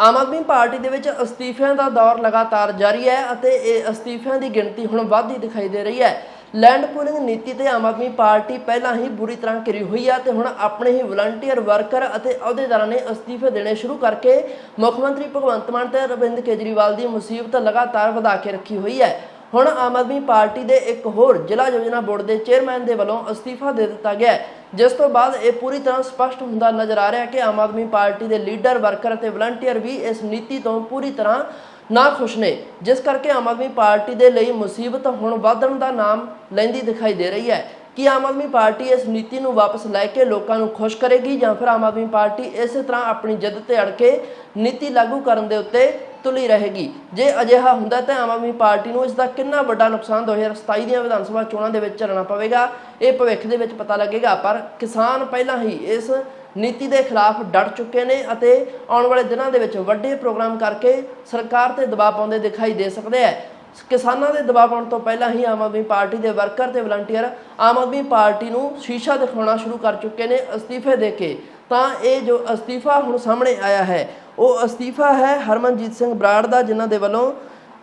ਆਮ Aadmi party ਦੇ ਵਿੱਚ ਅਸਤੀਫਿਆਂ ਦਾ ਦੌਰ ਲਗਾਤਾਰ ਜਾਰੀ ਹੈ ਅਤੇ ਇਹ ਅਸਤੀਫਿਆਂ ਦੀ ਗਿਣਤੀ ਹੁਣ ਵੱਧਦੀ ਦਿਖਾਈ ਦੇ ਰਹੀ ਹੈ। ਲੈਂਡ ਪੂਲਿੰਗ ਨੀਤੀ ਤੇ ਆਮ ਆਦਮੀ ਪਾਰਟੀ ਪਹਿਲਾਂ ਹੀ ਬੁਰੀ ਤਰ੍ਹਾਂ ਘਿਰੀ ਹੋਈ ਹੈ ਤੇ ਹੁਣ ਆਪਣੇ ਹੀ ਵਲੰਟੀਅਰ ਵਰਕਰ ਅਤੇ ਅਹੁਦੇਦਾਰਾਂ ਨੇ ਅਸਤੀਫੇ ਦੇਣੇ ਸ਼ੁਰੂ ਕਰਕੇ ਮੁੱਖ ਮੰਤਰੀ ਭਗਵੰਤ ਮਾਨ ਤੇ ਅਰਵਿੰਦ ਕੇਜਰੀਵਾਲ ਦੀ ਮੁਸੀਬਤ ਲਗਾਤਾਰ ਵਧਾ ਕੇ ਰੱਖੀ ਹੋਈ ਹੈ। ਹੁਣ ਆਮ ਆਦਮੀ ਪਾਰਟੀ ਦੇ ਇੱਕ ਹੋਰ ਜ਼ਿਲ੍ਹਾ ਯੋਜਨਾ ਬੋਰਡ ਦੇ ਚੇਅਰਮੈਨ ਦੇ ਵੱਲੋਂ ਅਸਤੀਫਾ ਦੇ ਦਿੱਤਾ ਗਿਆ ਹੈ। ਜਿਸ ਤੋਂ ਬਾਅਦ ਇਹ ਪੂਰੀ ਤਰ੍ਹਾਂ ਸਪਸ਼ਟ ਹੁੰਦਾ ਨਜ਼ਰ ਆ ਰਿਹਾ ਕਿ ਆਮ ਆਦਮੀ ਪਾਰਟੀ ਦੇ ਲੀਡਰ, ਵਰਕਰ ਅਤੇ ਵਲੰਟੀਅਰ ਵੀ ਇਸ ਨੀਤੀ ਤੋਂ ਪੂਰੀ ਤਰ੍ਹਾਂ ਨਾ ਖੁਸ਼ ਨੇ, ਜਿਸ ਕਰਕੇ ਆਮ ਆਦਮੀ ਪਾਰਟੀ ਦੇ ਲਈ ਮੁਸੀਬਤ ਹੁਣ ਵਧਣ ਦਾ ਨਾਮ ਲੈਂਦੀ ਦਿਖਾਈ ਦੇ ਰਹੀ ਹੈ। ਕਿ ਆਮ ਆਦਮੀ ਪਾਰਟੀ ਇਸ ਨੀਤੀ ਨੂੰ ਵਾਪਸ ਲੈ ਕੇ ਲੋਕਾਂ ਨੂੰ ਖੁਸ਼ ਕਰੇਗੀ ਜਾਂ ਫਿਰ ਆਮ ਆਦਮੀ ਪਾਰਟੀ ਇਸੇ ਤਰ੍ਹਾਂ ਆਪਣੀ ਜਿੱਦ ਤੇ ਅੜ ਕੇ ਨੀਤੀ ਲਾਗੂ ਕਰਨ ਦੇ ਉੱਤੇ ਤੁਲੀ ਰਹੇਗੀ। ਜੇ ਅਜਿਹਾ ਹੁੰਦਾ ਤਾਂ ਆਮ ਆਦਮੀ ਪਾਰਟੀ ਨੂੰ ਇਸ ਦਾ ਕਿੰਨਾ ਵੱਡਾ ਨੁਕਸਾਨ 2027 ਦੀਆਂ ਵਿਧਾਨ ਸਭਾ ਚੋਣਾਂ ਦੇ ਵਿੱਚ ਝੱਲਣਾ ਪਵੇਗਾ, ਇਹ ਭਵਿੱਖ ਦੇ ਵਿੱਚ ਪਤਾ ਲੱਗੇਗਾ। ਪਰ ਕਿਸਾਨ ਪਹਿਲਾਂ ਹੀ ਇਸ ਨੀਤੀ ਦੇ ਖਿਲਾਫ ਡਟ ਚੁੱਕੇ ਨੇ ਅਤੇ ਆਉਣ ਵਾਲੇ ਦਿਨਾਂ ਦੇ ਵਿੱਚ ਵੱਡੇ ਪ੍ਰੋਗਰਾਮ ਕਰਕੇ ਸਰਕਾਰ ਤੇ ਦਬਾਅ ਪਾਉਂਦੇ ਦਿਖਾਈ ਦੇ ਸਕਦੇ ਹੈ। ਕਿਸਾਨਾਂ ਦੇ ਦਬਾਅ ਪਾਉਣ ਤੋਂ ਪਹਿਲਾਂ ਹੀ ਆਮ ਆਦਮੀ ਪਾਰਟੀ ਦੇ ਵਰਕਰ ਤੇ ਵਲੰਟੀਅਰ ਆਮ ਆਦਮੀ ਪਾਰਟੀ ਨੂੰ ਸ਼ੀਸ਼ਾ ਦਿਖਾਉਣਾ ਸ਼ੁਰੂ ਕਰ ਚੁੱਕੇ ਨੇ ਅਸਤੀਫੇ ਦੇ ਕੇ। ਤਾਂ ਇਹ ਜੋ ਅਸਤੀਫਾ ਹੁਣ ਸਾਹਮਣੇ ਆਇਆ ਹੈ, ਉਹ ਅਸਤੀਫਾ ਹੈ ਹਰਮਨਜੀਤ ਸਿੰਘ ਬਰਾੜ ਦਾ, ਜਿਨ੍ਹਾਂ ਦੇ ਵੱਲੋਂ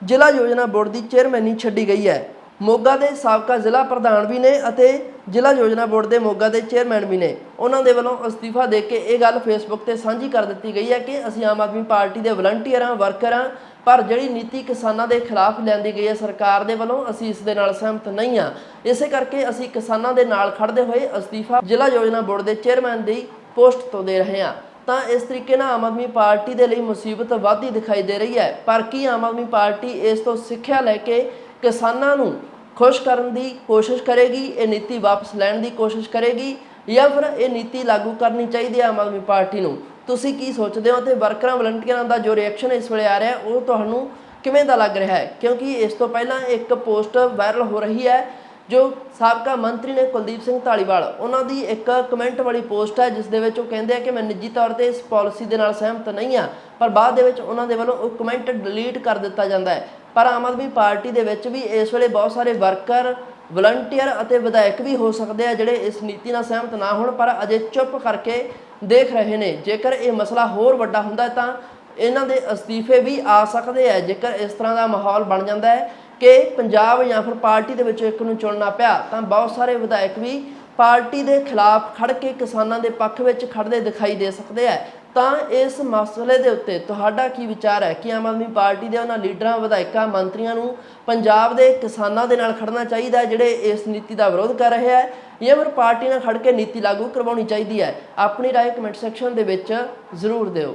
ਜ਼ਿਲ੍ਹਾ ਯੋਜਨਾ ਬੋਰਡ ਦੀ ਚੇਅਰਮੈਨੀ ਛੱਡੀ ਗਈ ਹੈ। ਮੋਗਾ ਦੇ ਸਾਬਕਾ ਜ਼ਿਲ੍ਹਾ ਪ੍ਰਧਾਨ ਵੀ ਨੇ ਅਤੇ ਜ਼ਿਲ੍ਹਾ ਯੋਜਨਾ ਬੋਰਡ ਦੇ ਮੋਗਾ ਦੇ ਚੇਅਰਮੈਨ ਵੀ ਨੇ। ਉਹਨਾਂ ਦੇ ਵੱਲੋਂ ਅਸਤੀਫਾ ਦੇ ਕੇ ਇਹ ਗੱਲ ਫੇਸਬੁੱਕ ਤੇ ਸਾਂਝੀ ਕਰ ਦਿੱਤੀ ਗਈ ਹੈ ਕਿ ਅਸੀਂ ਆਮ ਆਦਮੀ ਪਾਰਟੀ ਦੇ ਵਲੰਟੀਅਰਾਂ, ਵਰਕਰਾਂ ਪਰ ਜਿਹੜੀ ਨੀਤੀ ਕਿਸਾਨਾਂ ਦੇ ਖਿਲਾਫ ਲਿਆਂਦੀ ਗਈ ਹੈ ਸਰਕਾਰ ਦੇ ਵੱਲੋਂ, ਅਸੀਂ ਇਸ ਦੇ ਨਾਲ ਸਹਿਮਤ ਨਹੀਂ ਹਾਂ। ਇਸੇ ਕਰਕੇ ਅਸੀਂ ਕਿਸਾਨਾਂ ਦੇ ਨਾਲ ਖੜਦੇ ਹੋਏ ਅਸਤੀਫਾ ਜ਼ਿਲ੍ਹਾ ਯੋਜਨਾ ਬੋਰਡ ਦੇ ਚੇਅਰਮੈਨ ਦੀ ਪੋਸਟ ਤੋਂ ਦੇ ਰਹੇ ਹਾਂ। ਤਾਂ ਇਸ ਤਰੀਕੇ ਨਾਲ ਆਮ ਆਦਮੀ ਪਾਰਟੀ ਦੇ ਲਈ ਮੁਸੀਬਤ ਵੱਧਦੀ ਦਿਖਾਈ ਦੇ ਰਹੀ ਹੈ। ਪਰ ਕੀ ਆਮ ਆਦਮੀ ਪਾਰਟੀ ਇਸ ਤੋਂ ਸਿੱਖਿਆ ਲੈ ਕੇ ਕਿਸਾਨਾਂ ਨੂੰ ਖੁਸ਼ ਕਰਨ ਦੀ ਕੋਸ਼ਿਸ਼ ਕਰੇਗੀ, ਇਹ ਨੀਤੀ ਵਾਪਸ ਲੈਣ ਦੀ ਕੋਸ਼ਿਸ਼ ਕਰੇਗੀ ਜਾਂ ਫਿਰ ਇਹ ਨੀਤੀ ਲਾਗੂ ਕਰਨੀ ਚਾਹੀਦੀ ਹੈ ਆਮ ਆਦਮੀ ਪਾਰਟੀ ਨੂੰ? ਤੁਸੀਂ ਕੀ ਸੋਚਦੇ ਹੋ? ਤੇ ਵਰਕਰਾਂ, ਵਲੰਟੀਅਰਾਂ ਦਾ ਜੋ ਰਿਐਕਸ਼ਨ ਇਸ ਵੇਲੇ ਆ ਰਿਹਾ ਉਹ ਤੁਹਾਨੂੰ ਕਿਵੇਂ ਦਾ ਲੱਗ ਰਿਹਾ ਹੈ? ਕਿਉਂਕਿ ਇਸ ਤੋਂ ਪਹਿਲਾਂ ਇੱਕ ਪੋਸਟ ਵਾਇਰਲ ਹੋ ਰਹੀ ਹੈ, ਜੋ ਸਾਬਕਾ ਮੰਤਰੀ ਨੇ ਕੁਲਦੀਪ ਸਿੰਘ ਢਾਲੀਵਾਲ ਉਹਨਾਂ ਦੀ ਇੱਕ ਕਮੈਂਟ ਵਾਲੀ ਪੋਸਟ ਹੈ ਜਿਸ ਦੇ ਵਿੱਚ ਉਹ ਕਹਿੰਦੇ ਆ ਕਿ ਮੈਂ ਨਿੱਜੀ ਤੌਰ ਤੇ ਇਸ ਪਾਲਿਸੀ ਦੇ ਨਾਲ ਸਹਿਮਤ ਨਹੀਂ ਆ ਪਰ ਬਾਅਦ ਦੇ ਵਿੱਚ ਉਹਨਾਂ ਦੇ ਵੱਲੋਂ ਉਹ ਕਮੈਂਟ ਡਿਲੀਟ ਕਰ ਦਿੱਤਾ ਜਾਂਦਾ ਹੈ। ਪਰ ਆਮ ਆਦਮੀ ਪਾਰਟੀ ਦੇ ਵਿੱਚ ਵੀ ਇਸ ਵੇਲੇ ਬਹੁਤ ਸਾਰੇ ਵਰਕਰ, ਵਲੰਟੀਅਰ ਅਤੇ ਵਿਧਾਇਕ ਵੀ ਹੋ ਸਕਦੇ ਆ, ਜਿਹੜੇ ਇਸ ਨੀਤੀ ਨਾਲ ਸਹਿਮਤ ਨਾ ਹੋਣ, ਪਰ ਅਜੇ ਚੁੱਪ ਕਰਕੇ ਦੇਖ ਰਹੇ ਨੇ। ਜੇਕਰ ਇਹ ਮਸਲਾ ਹੋਰ ਵੱਡਾ ਹੁੰਦਾ ਤਾਂ ਇਹਨਾਂ ਦੇ ਅਸਤੀਫੇ ਵੀ ਆ ਸਕਦੇ ਆ। ਜੇਕਰ ਇਸ ਤਰ੍ਹਾਂ ਦਾ ਮਾਹੌਲ ਬਣ ਜਾਂਦਾ ਹੈ ਕਿ ਪੰਜਾਬ ਜਾਂ ਫਿਰ ਪਾਰਟੀ ਦੇ ਵਿੱਚ ਇੱਕ ਨੂੰ ਚੁਣਨਾ ਪਿਆ, ਤਾਂ ਬਹੁਤ ਸਾਰੇ ਵਿਧਾਇਕ ਵੀ ਪਾਰਟੀ ਦੇ ਖਿਲਾਫ ਖੜ ਕੇ ਕਿਸਾਨਾਂ ਦੇ ਪੱਖ ਵਿੱਚ ਖੜਦੇ ਦਿਖਾਈ ਦੇ ਸਕਦੇ ਆ। ਤਾਂ ਇਸ ਮਸਲੇ ਦੇ ਉੱਤੇ ਤੁਹਾਡਾ ਕੀ ਵਿਚਾਰ ਹੈ ਕਿ ਆਮ ਆਦਮੀ ਪਾਰਟੀ ਦੇ ਉਹਨਾਂ ਲੀਡਰਾਂ ਵਿਧਾਇਕਾਂ ਮੰਤਰੀਆਂ ਨੂੰ ਪੰਜਾਬ ਦੇ ਕਿਸਾਨਾਂ ਦੇ ਨਾਲ ਖੜਨਾ ਚਾਹੀਦਾ ਹੈ ਜਿਹੜੇ ਇਸ ਨੀਤੀ ਦਾ ਵਿਰੋਧ ਕਰ ਰਹੇ ਹੈ ਜਾਂ ਫਿਰ ਪਾਰਟੀ ਨਾਲ ਖੜ ਕੇ ਨੀਤੀ ਲਾਗੂ ਕਰਵਾਉਣੀ ਚਾਹੀਦੀ ਹੈ ਆਪਣੀ رائے ਕਮੈਂਟ ਸੈਕਸ਼ਨ ਦੇ ਵਿੱਚ ਜ਼ਰੂਰ ਦਿਓ